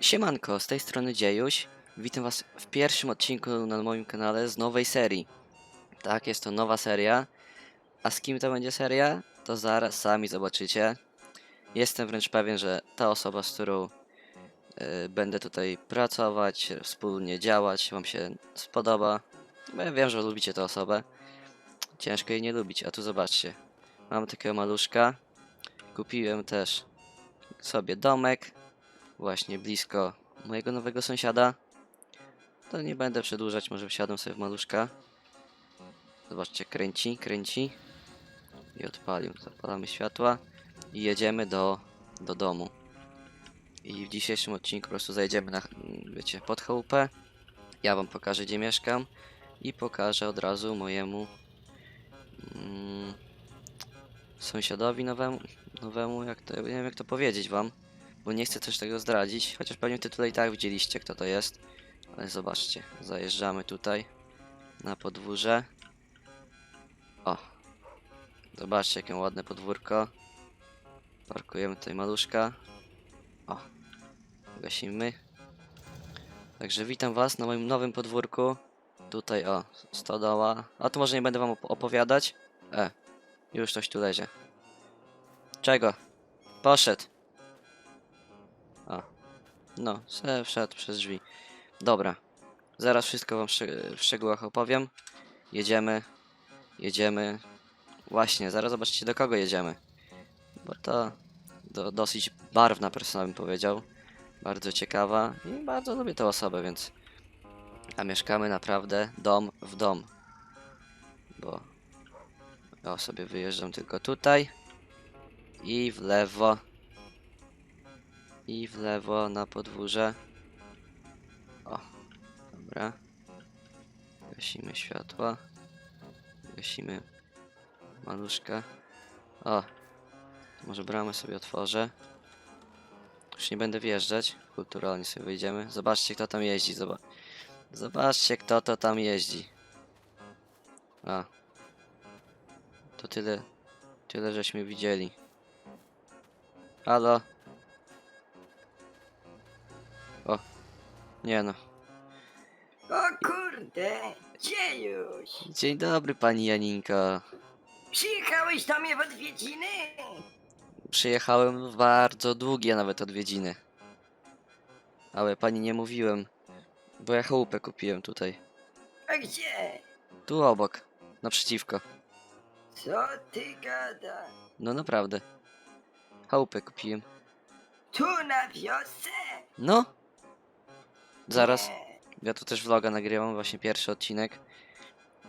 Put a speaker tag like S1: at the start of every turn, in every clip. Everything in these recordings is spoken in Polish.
S1: Siemanko, z tej strony Dziejuś. Witam was w pierwszym odcinku na moim kanale z nowej serii. Tak, jest to nowa seria. A z kim to będzie seria? To zaraz sami zobaczycie. Jestem wręcz pewien, że ta osoba, z którą y, będę tutaj pracować, wspólnie działać, wam się spodoba. Bo ja wiem, że lubicie tę osobę. Ciężko jej nie lubić. A tu zobaczcie. Mam takiego maluszka. Kupiłem też sobie domek właśnie blisko mojego nowego sąsiada. To nie będę przedłużać, może wsiadam sobie w maluszka. Zobaczcie, kręci, kręci. I odpalił. Zapalamy światła i jedziemy do, do domu. I w dzisiejszym odcinku po prostu zajdziemy na, wiecie, pod chałupę. Ja wam pokażę, gdzie mieszkam. I pokażę od razu mojemu mm, sąsiadowi nowemu, nowemu, jak to, nie wiem jak to powiedzieć wam bo nie chcę też tego zdradzić, chociaż pewnie w tytule i tak widzieliście kto to jest. Ale zobaczcie, zajeżdżamy tutaj na podwórze. O, zobaczcie jakie ładne podwórko. Parkujemy tutaj maluszka. O, gasimy. Także witam was na moim nowym podwórku. Tutaj o, stodoła. A to może nie będę wam op- opowiadać. E, już coś tu lezie. Czego? Poszedł. No, se wszedł przez drzwi. Dobra. Zaraz wszystko wam w szczegółach opowiem. Jedziemy. Jedziemy. Właśnie, zaraz zobaczycie do kogo jedziemy. Bo to do, dosyć barwna persona bym powiedział. Bardzo ciekawa i bardzo lubię tę osobę, więc... A mieszkamy naprawdę dom w dom. Bo... O, sobie wyjeżdżam tylko tutaj. I w lewo i w lewo na podwórze. O, dobra. Gasimy światła. Gasimy maluszka. O, może bramę sobie otworzę. Już nie będę wjeżdżać. Kulturalnie sobie wyjdziemy. Zobaczcie kto tam jeździ. Zoba Zobaczcie kto to tam jeździ. A. To tyle. Tyle żeśmy widzieli. Halo. Nie no.
S2: O kurde, gdzie już?
S1: Dzień dobry pani Janinko.
S2: Przyjechałeś do mnie w odwiedziny?
S1: Przyjechałem w bardzo długie nawet odwiedziny. Ale pani nie mówiłem, bo ja chałupę kupiłem tutaj.
S2: A gdzie?
S1: Tu obok, naprzeciwko.
S2: Co ty gada?
S1: No naprawdę. Chałupę kupiłem.
S2: Tu na wiosce?
S1: No. Zaraz, ja tu też vloga nagrywam, właśnie pierwszy odcinek.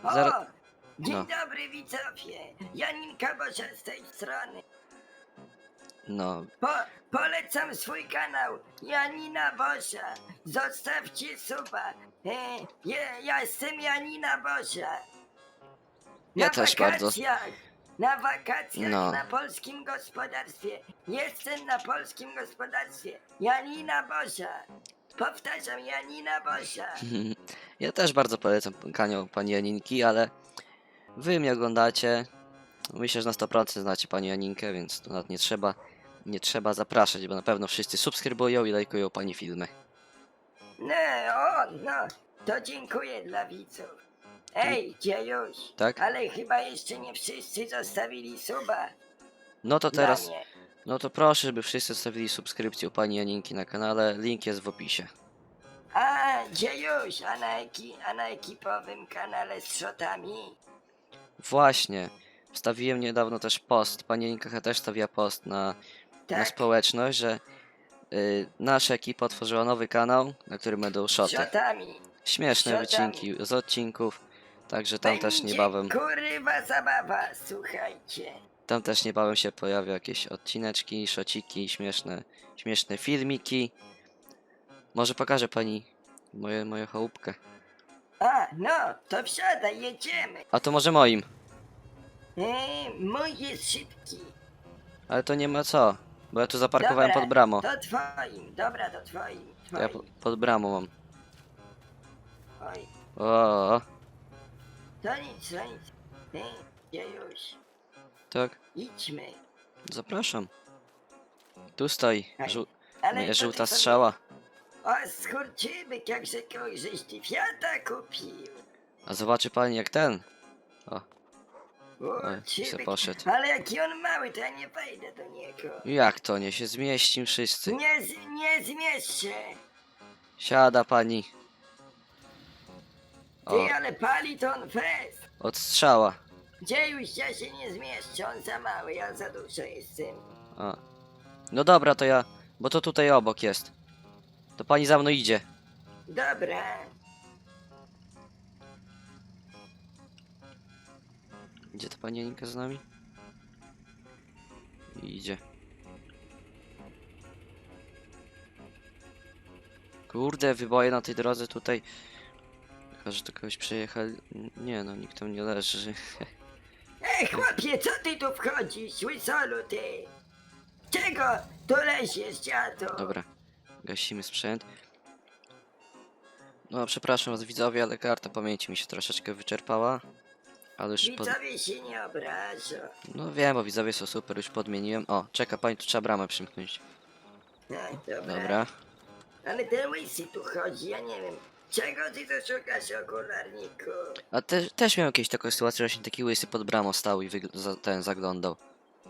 S2: O,
S1: Zaraz-
S2: dzień
S1: no.
S2: dobry widzowie. Janinka Bosia z tej strony.
S1: No,
S2: Po, polecam swój kanał Janina Bosia. Zostawcie suba. E, ja, ja jestem Janina Bosia.
S1: Ja
S2: na
S1: też bardzo.
S2: wakacjach, Na wakacjach
S1: No.
S2: na polskim gospodarstwie. Jestem na polskim gospodarstwie. Janina Bosia. Powtarzam, Janina Bosia.
S1: ja też bardzo polecam kanał pani Janinki, ale wy mnie oglądacie. Myślę, że na 100% znacie pani Janinkę, więc tu nawet nie trzeba, nie trzeba zapraszać, bo na pewno wszyscy subskrybują i lajkują pani filmy.
S2: No, o, no, to dziękuję dla widzów. Ej, dziejuś,
S1: Tak?
S2: ale chyba jeszcze nie wszyscy zostawili suba.
S1: No to teraz,
S2: mnie.
S1: No to proszę, żeby wszyscy zostawili subskrypcję u pani Janinki na kanale. Link jest w opisie.
S2: A, dziejuś, a na, eki, a na ekipowym kanale z szotami?
S1: Właśnie. Wstawiłem niedawno też post. Pani Janinka też stawiła post na, na
S2: Tak,
S1: społeczność, że y, nasza ekipa otworzyła nowy kanał, na którym będą
S2: z
S1: szoty.
S2: szotami.
S1: Śmieszne
S2: Shotami.
S1: wycinki z odcinków. Także tam też
S2: Będzie
S1: niebawem,
S2: Kurwa zabawa, słuchajcie.
S1: Tam też niebawem się pojawią jakieś odcineczki, szociki, śmieszne, śmieszne filmiki. Może pokażę pani moje, moją chałupkę.
S2: A, no, to wsiadaj, jedziemy.
S1: A to może moim.
S2: E, mój jest szybki.
S1: Ale to nie ma co, bo ja tu zaparkowałem
S2: Dobra,
S1: pod bramą.
S2: To twoim, dobra, to twoim.
S1: To ja
S2: twoim.
S1: po, pod bramą mam.
S2: Oj,
S1: O,
S2: to nic, to nic. E, gdzie już?
S1: tak,
S2: Idźmy.
S1: zapraszam. Tu stoi, żół,
S2: Ale to
S1: żółta
S2: ty
S1: strzała.
S2: O skurczybyk, jakże kogoś żeś ty Fiata kupił.
S1: A zobaczy pani jak ten. O,
S2: O,
S1: Oj, se poszedł.
S2: Ale jaki on mały, to ja nie wejdę do niego.
S1: jak to nie się zmieścim wszyscy.
S2: Nie, z- nie zmieszczę. się.
S1: Siada pani. O,
S2: Ty, ale pali to on fest.
S1: od strzała.
S2: Gdzie już ja się nie zmieszczę, on za mały, ja za dużo jestem.
S1: O. No dobra, to ja. Bo to tutaj obok jest. To pani za mną idzie.
S2: Dobra.
S1: Idzie to pani Janinka z nami? Idzie. Kurde, wyboje na tej drodze tutaj. Chyba, że to kogoś przejechali. Nie no, nikt tam nie leży.
S2: Ej, chłopie, co ty tu wchodzisz, łysolu ty? Czego tu leziesz, dziadu?
S1: Dobra, gasimy sprzęt. No, przepraszam was widzowie, ale karta pamięci mi się troszeczkę wyczerpała. Ale już pod...
S2: Widzowie się nie obrażą.
S1: No wiem, bo widzowie są super, już podmieniłem. O, czeka pani, tu trzeba bramę przymknąć.
S2: No, dobra.
S1: Dobra.
S2: Ale ten łysy tu chodzi, ja nie wiem. Czego ty tu szukasz, okularniku?
S1: A te, też miałem jakieś taką sytuację, że się taki łysy pod bramą stał i wygl- za, ten zaglądał.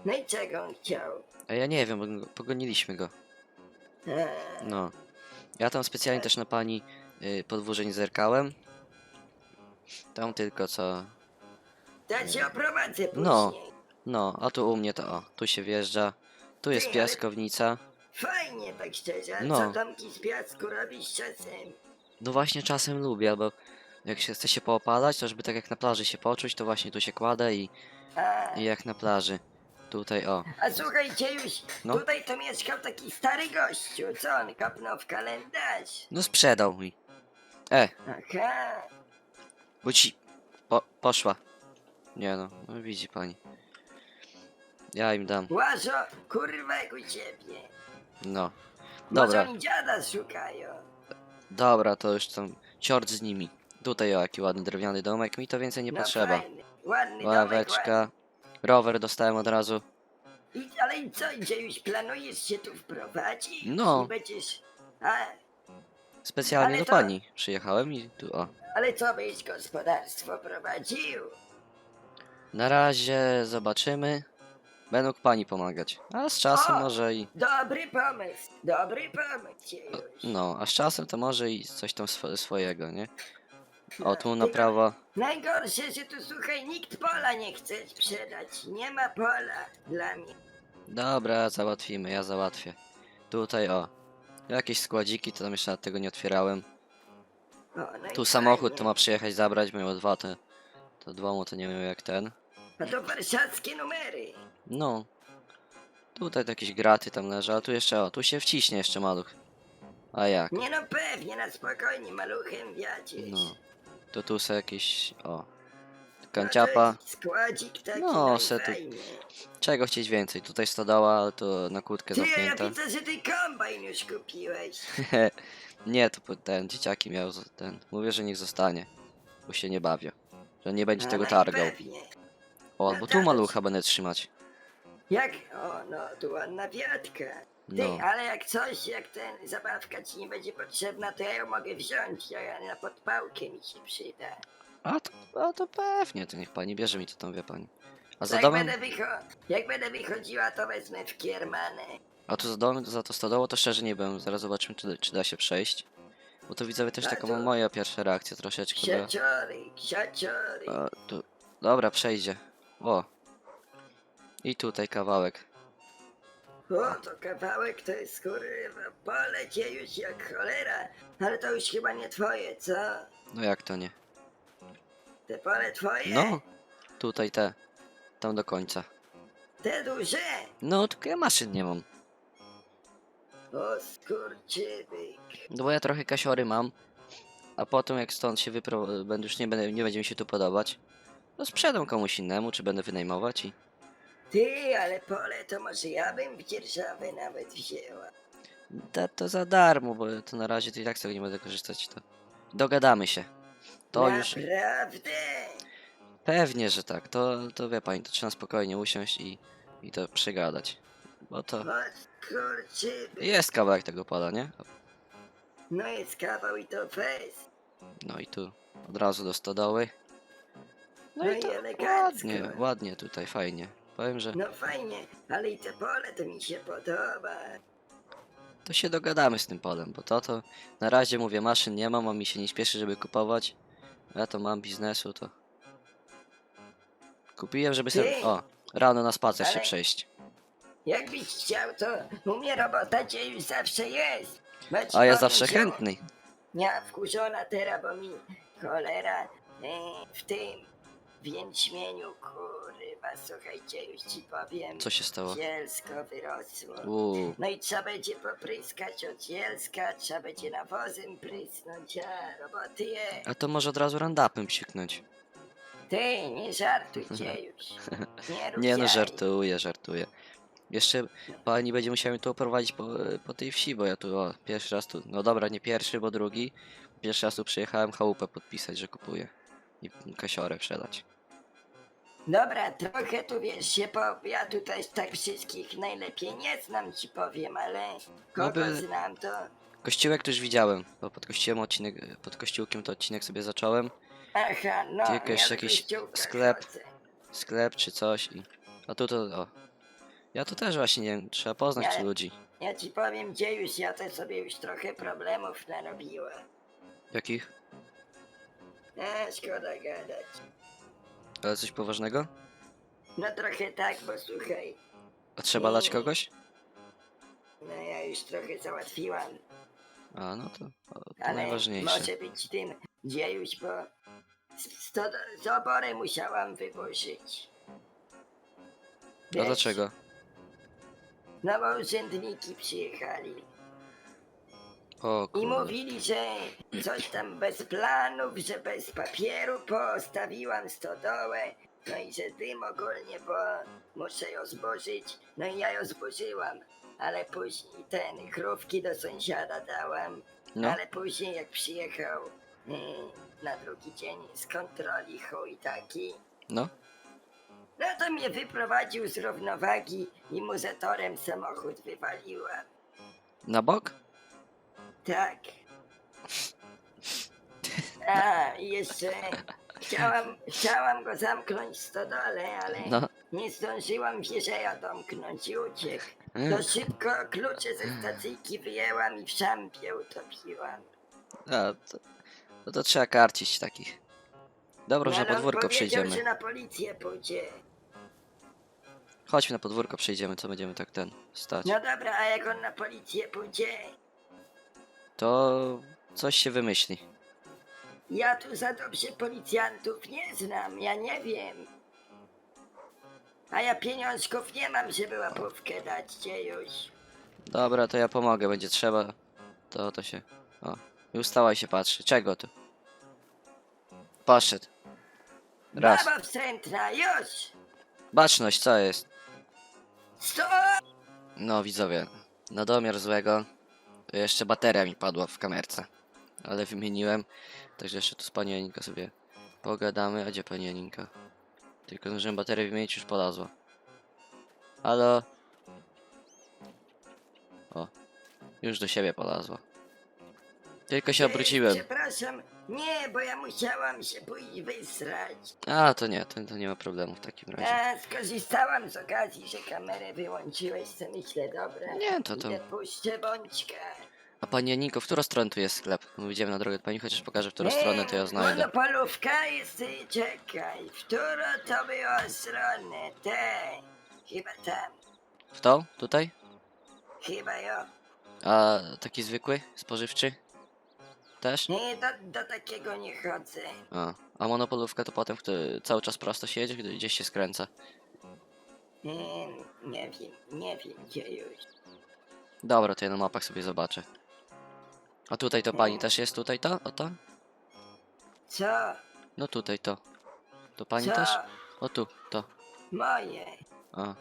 S2: No i czego on chciał?
S1: A ja nie wiem, bo go- pogoniliśmy go.
S2: Eee,
S1: No. Ja tam specjalnie też na pani y, podwórze nie zerkałem. Tam tylko co.
S2: to cię oprowadzę później.
S1: No. No, a tu u mnie to o, tu się wjeżdża. Tu jest
S2: Ty, ale-
S1: piaskownica.
S2: Fajnie, tak szczerze, ale
S1: No.
S2: co Tomki z piasku robisz czasem?
S1: No właśnie czasem lubię, bo jak się chce się poopalać, to żeby tak jak na plaży się poczuć, to właśnie tu się kładę i,
S2: A,
S1: i jak na plaży. Tutaj o.
S2: a słuchajcie już,
S1: No.
S2: tutaj to mieszkał taki stary gościu, co on kopnął w kalendarz?
S1: No sprzedał mi. E,
S2: Aha,
S1: bo ci. Po, poszła. Nie no, no widzi pani. Ja im dam.
S2: łażo, kurwa jak u ciebie.
S1: No.
S2: Może
S1: Dobra,
S2: oni dziada szukają.
S1: Dobra, to już tam ciort z nimi. Tutaj o jaki ładny drewniany domek, mi to więcej nie
S2: no
S1: potrzeba.
S2: Fajny, ładny domek,
S1: Ławeczka. Rower dostałem od razu.
S2: ładny. I, ale i co, gdzie już planujesz się tu wprowadzić?
S1: No.
S2: I będziesz... A,
S1: Specjalnie
S2: Ale
S1: do
S2: to-
S1: pani przyjechałem i tu o.
S2: ale co byś gospodarstwo prowadził?
S1: Na razie zobaczymy. Będą pani pomagać. A z czasem
S2: O!
S1: może i.
S2: Dobry pomysł, dobry pomysł już.
S1: No, a z czasem to może i coś tam swo- swojego, nie? O, tu na
S2: Tylko
S1: prawo.
S2: Najgorsze, że tu słuchaj, nikt pola nie chce sprzedać. Nie ma pola dla mnie.
S1: Dobra, załatwimy, ja załatwię. Tutaj o. Jakieś składziki, to tam jeszcze nawet tego nie otwierałem.
S2: O, no i
S1: Tu samochód
S2: fajnie.
S1: to ma przyjechać zabrać, miał dwa te. To dwomu to nie wiem jak ten.
S2: A to warszawskie numery.
S1: No. Tutaj to jakieś graty tam leżą, a tu jeszcze o, tu się wciśnie jeszcze maluch. A jak?
S2: Nie no pewnie, na spokojnie, maluchem wiadziesz.
S1: No. To tu są jakieś, o.
S2: No
S1: Kanciapa.
S2: jakiś Składzik taki
S1: No,
S2: no,
S1: se tu-. Czego chcieć więcej? Tutaj stodoła, ale to na kłódkę
S2: Ty, ja
S1: zamknięta.
S2: widzę, że ty kombajn już kupiłeś.
S1: nie, to po- ten dzieciaki miał z- ten. Mówię, że niech zostanie. Bo się nie bawię. Że nie będzie
S2: A,
S1: tego
S2: no i
S1: targał.
S2: pewnie.
S1: O,
S2: no
S1: albo tu malucha będę trzymać.
S2: Jak? O, no, tu ładna wiatka. Ty,
S1: No.
S2: ale jak coś, jak ten zabawka ci nie będzie potrzebna, to ja ją mogę wziąć, ja na podpałkę mi się przyda.
S1: A to, a to pewnie, to niech pani bierze mi to tam, wie pani. A za
S2: jak,
S1: domem,
S2: będę wycho- jak będę wychodziła, to wezmę w kiermanę.
S1: a tu za domem, za to stodoło to szczerze nie byłem. Zaraz zobaczymy, czy, czy da się przejść. Bo to widzowie też
S2: A
S1: taką
S2: to-
S1: moja pierwsza reakcja troszeczkę.
S2: Ksiaciory, ksiaciory.
S1: A, tu, dobra, przejdzie. O. I tutaj kawałek.
S2: O, to kawałek to jest kurwa, polecie już jak cholera. Ale to już chyba nie twoje, co?
S1: No jak to nie?
S2: Te pole twoje?
S1: No, tutaj te. Tam do końca.
S2: Te duże?
S1: No, tylko ja maszyn nie mam.
S2: O skurczybyk.
S1: No bo ja trochę kasiory mam. A potem jak stąd się wypro... będę już nie, będę, nie będzie mi się tu podobać. To sprzedam komuś innemu, czy będę wynajmować i...
S2: Ty, ale pole to może ja bym w dzierżawę nawet wzięła.
S1: Da, to za darmo, bo to na razie to i tak z tego nie będę korzystać. To dogadamy się. To już.
S2: Naprawdę?
S1: Pewnie, że tak. To, to wie pani, to trzeba spokojnie usiąść i, i to przegadać. Bo to jest kawałek tego pola, nie?
S2: No jest kawał i to fest.
S1: No i tu od razu do stodoły. No,
S2: No
S1: i
S2: i
S1: to
S2: elegancko.
S1: ładnie, ładnie tutaj, fajnie. Powiem, że
S2: No fajnie, ale i te pole to mi się podoba.
S1: to się dogadamy z tym polem, bo to to na razie mówię, maszyn nie mam, a mi się nie śpieszy, żeby kupować. Ja to mam biznesu, to kupiłem, żeby sobie,
S2: Ty!
S1: o, rano na spacer się
S2: Ale-
S1: przejść.
S2: Jakbyś chciał, to u mnie robota już zawsze jest.
S1: A ja
S2: powiem,
S1: zawsze chętny.
S2: Ja wkurzona teraz, bo mi cholera e, w tym w jęczmieniu, kurwa, słuchajcie, już ci powiem.
S1: Co się stało?
S2: Zielsko wyrosło.
S1: Uuu,
S2: No i trzeba będzie popryskać od zielska, trzeba będzie nawozem prysnąć, a roboty je.
S1: a to może od razu randapem psiknąć.
S2: Ty, nie żartujcie już. Nie, rób
S1: Nie no,
S2: jaj.
S1: żartuję, żartuję. Jeszcze pani będzie musiała mi tu oprowadzić po, po tej wsi, bo ja tu, o, pierwszy raz tu, no dobra, nie pierwszy, bo drugi. Pierwszy raz tu przyjechałem chałupę podpisać, że kupuję. I kasiorę sprzedać.
S2: Dobra, trochę tu wiesz się po... Ja tutaj tak wszystkich najlepiej nie znam ci powiem, ale kogo
S1: by-
S2: znam to...
S1: Kościółek to już widziałem, bo pod kościołem odcinek, pod kościółkiem to odcinek sobie zacząłem.
S2: Aha, no,
S1: Tylko
S2: ja w
S1: jakiś
S2: kościółkach
S1: sklep.
S2: chodzę.
S1: Sklep czy coś i... A tu to, o. Ja tu też właśnie nie wiem, trzeba poznać tu ludzi.
S2: Ja ci powiem, gdzie już ja to sobie już trochę problemów narobiłem.
S1: Jakich?
S2: A, szkoda gadać.
S1: Ale coś poważnego?
S2: No trochę tak, bo słuchaj,
S1: A trzeba lać kogoś?
S2: no ja już trochę załatwiłam,
S1: A, no to, o, to
S2: ale
S1: najważniejsze.
S2: może być tym, gdzie już, bo z, z musiałam wyburzyć.
S1: A
S2: Wiesz,
S1: dlaczego?
S2: No bo urzędniki przyjechali
S1: O
S2: i mówili, że coś tam bez planów, że bez papieru postawiłam stodołę, no i że dym ogólnie, bo muszę ją zburzyć, no i ja ją zburzyłam, ale później ten krówki do sąsiada dałam,
S1: No,
S2: ale później jak przyjechał yy, na drugi dzień z kontroli chuj taki,
S1: no.
S2: no to mnie wyprowadził z równowagi i mu zatorem samochód wywaliła.
S1: Na bok?
S2: Tak. A, i jeszcze chciałam, chciałam go zamknąć w stodole, ale
S1: No.
S2: nie zdążyłam wieżeja domknąć i uciekł.
S1: Mm.
S2: To szybko klucze ze stacyjki wyjęłam i w szampie utopiłam.
S1: A, to, no to trzeba karcić takich. Dobra, że
S2: No,
S1: na
S2: ale on
S1: podwórko
S2: powiedział,
S1: przejdziemy.
S2: że na policję pójdzie.
S1: Chodźmy na podwórko przejdziemy, co będziemy tak ten stać.
S2: No dobra, a jak on na policję pójdzie?
S1: To coś się wymyśli.
S2: Ja tu za dobrze policjantów nie znam, ja nie wiem. A ja pieniążków nie mam, żeby łapówkę dać cię już.
S1: Dobra, to ja pomogę, będzie trzeba. To to się. O. I ustała i się patrzy. Czego tu? Poszedł. Raz.
S2: Baba wstrętna, już!
S1: Baczność, co jest?
S2: Stop!
S1: No widzowie, na domiar złego jeszcze bateria mi padła w kamerce. Ale wymieniłem, także jeszcze tu z panią Janinką sobie pogadamy. A gdzie pani Janinka? Tylko zdążyłem baterię wymienić, już polazła. Halo? O, już do siebie polazła. Tylko się obróciłem.
S2: Przepraszam, nie, bo ja musiałam się pójść wysrać.
S1: A, to nie, to, to nie ma problemu w takim razie.
S2: A, skorzystałam z okazji, że kamerę wyłączyłeś, co myślę, dobra.
S1: Nie, to to...
S2: Idę puszczę bączka.
S1: A pani Janinko, w którą stronę tu jest sklep? My Wyjdziemy na drogę, pani chociaż pokaże, w którą stronę to ja znajdę.
S2: Monopolówka jest, y, czekaj, w którą to była stronę, te, chyba tam,
S1: W tą? Tutaj?
S2: chyba jo.
S1: A taki zwykły, spożywczy? Też?
S2: Nie, do, do takiego nie chodzę.
S1: A, a monopolówka to potem który cały czas prosto się jedzie, gdy gdzieś się skręca.
S2: Nie, nie wiem, nie wiem gdzie już.
S1: Dobra, to ja na mapach sobie zobaczę. A tutaj to pani też jest tutaj to? O to?
S2: Co?
S1: No tutaj to. To pani
S2: Co?
S1: też? O tu, to.
S2: Moje.
S1: A.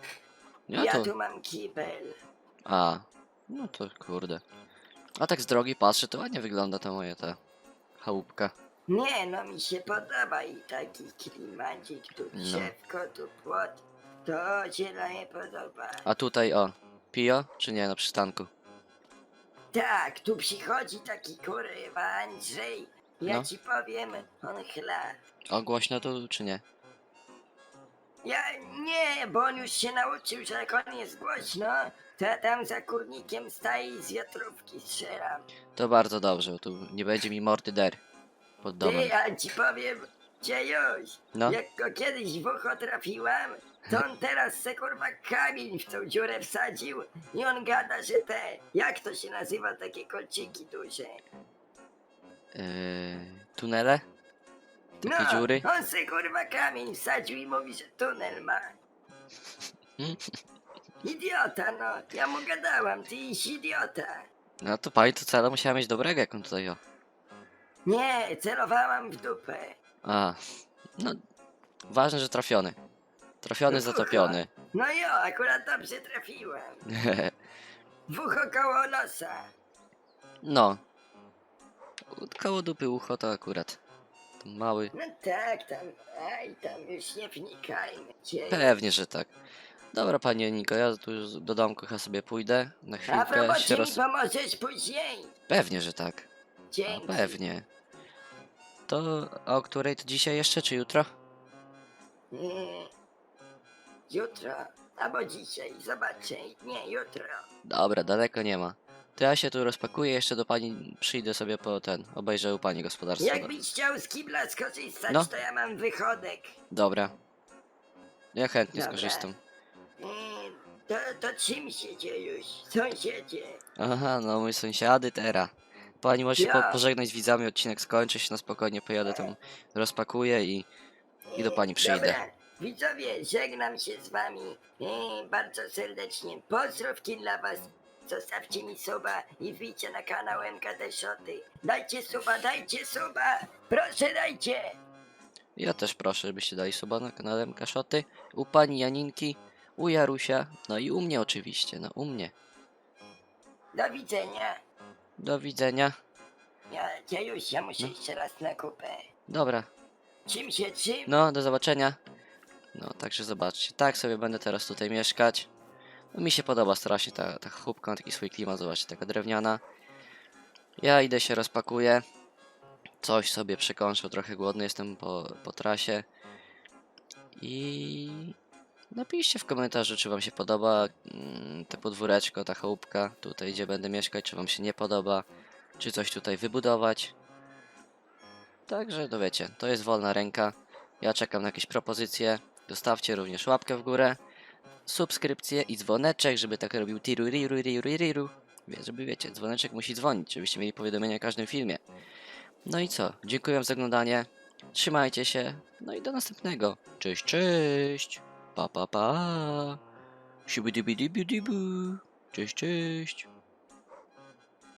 S1: Ja
S2: ja tu mam kibel.
S1: A. No to kurde. A tak z drogi patrzę, to ładnie wygląda ta moja ta chałupka.
S2: Nie, no mi się podoba i taki klimacik, tu
S1: No.
S2: drzewko, tu płot. To się nie podoba.
S1: A tutaj o. Pio? Czy nie na przystanku?
S2: Tak, tu przychodzi taki kurwa Andrzej. Ja
S1: No.
S2: ci powiem, on chla.
S1: O, głośno to czy nie?
S2: Ja nie, bo on już się nauczył, że jak on jest głośno, to ja tam za kurnikiem staję i z wiatrówki strzelam.
S1: To bardzo dobrze, bo tu nie będzie mi mordy der pod domem.
S2: Ty, ja ci powiem, Dziejuś,
S1: No.
S2: jak go kiedyś w ucho trafiłam, to on teraz se kurwa kamień w tą dziurę wsadził i on gada, że te, jak to się nazywa, takie kolczyki duże.
S1: Yy, tunele? Takie
S2: no,
S1: dziury?
S2: on se kurwa kamień wsadził i mówi, że tunel ma. Idiota, no, ja mu gadałam, ty iś idiota.
S1: No to pani to cela musiała mieć dobrego, jak on tutaj o.
S2: Nie, celowałam w dupę.
S1: A, no, ważne, że trafiony. Trafiony,
S2: No
S1: zatopiony.
S2: No jo, akurat dobrze trafiłam. W ucho koło nosa.
S1: no. Koło dupy ucho to akurat. To mały.
S2: No tak, tam, aj, tam już nie wnikajmy. Cie.
S1: Pewnie, że tak. Dobra, panie Niko, ja tu już do domku chyba sobie pójdę. Na
S2: A
S1: chwilkę się
S2: robocie mi
S1: roz...
S2: pomożesz później.
S1: Pewnie, że tak. No,
S2: Dzięki.
S1: pewnie. To o której to dzisiaj jeszcze, czy jutro?
S2: Mm. Jutro, albo dzisiaj, zobaczę. Nie, jutro.
S1: Dobra, daleko nie ma. To ja się tu rozpakuję, jeszcze do pani przyjdę sobie po ten, obejrzę u pani gospodarstwo.
S2: Jakbyś chciał z kibla skorzystać,
S1: No.
S2: to ja mam wychodek.
S1: Dobra. Ja chętnie
S2: Dobra.
S1: skorzystam.
S2: To, to czym się dzieje sąsiedzie?
S1: Aha, no mój sąsiady teraz. Pani może się
S2: Ja.
S1: po, pożegnać z widzami, odcinek skończy się na spokojnie, pojadę tam, rozpakuję i... I do pani przyjdę.
S2: Dobra, widzowie, żegnam się z wami e, bardzo serdecznie. Pozdrówki dla was. Zostawcie mi suba i wbijcie na kanał MKD Shoty. Dajcie suba, dajcie suba! Proszę dajcie!
S1: Ja też proszę, żebyście dali suba na kanale Kaszoty, u pani Janinki, u Jarusia, no i u mnie oczywiście, no u mnie.
S2: Do widzenia.
S1: Do widzenia.
S2: Ja, ja już, ja muszę
S1: No.
S2: jeszcze raz na kupę.
S1: Dobra,
S2: Czym się czym?
S1: no do zobaczenia. No, także zobaczcie, tak sobie będę teraz tutaj mieszkać. No, mi się podoba strasznie ta, ta chłopka, ma taki swój klimat, zobaczcie, taka drewniana. Ja idę się rozpakuję. Coś sobie przekąszę, trochę głodny jestem po, po trasie. I napiszcie w komentarzu, czy wam się podoba mm, te podwóreczko, ta chałupka, tutaj gdzie będę mieszkać, czy wam się nie podoba, czy coś tutaj wybudować. Także, no wiecie, to jest wolna ręka. Ja czekam na jakieś propozycje. Zostawcie również łapkę w górę, subskrypcję i dzwoneczek, żeby tak robił tiru riru riru riru. Żeby wiecie, dzwoneczek musi dzwonić, żebyście mieli powiadomienia o każdym filmie. No i co? Dziękuję za oglądanie. Trzymajcie się. No i do następnego. Cześć, cześć. Pa pa pa. Siubidubidubidubu. Cześć, cześć.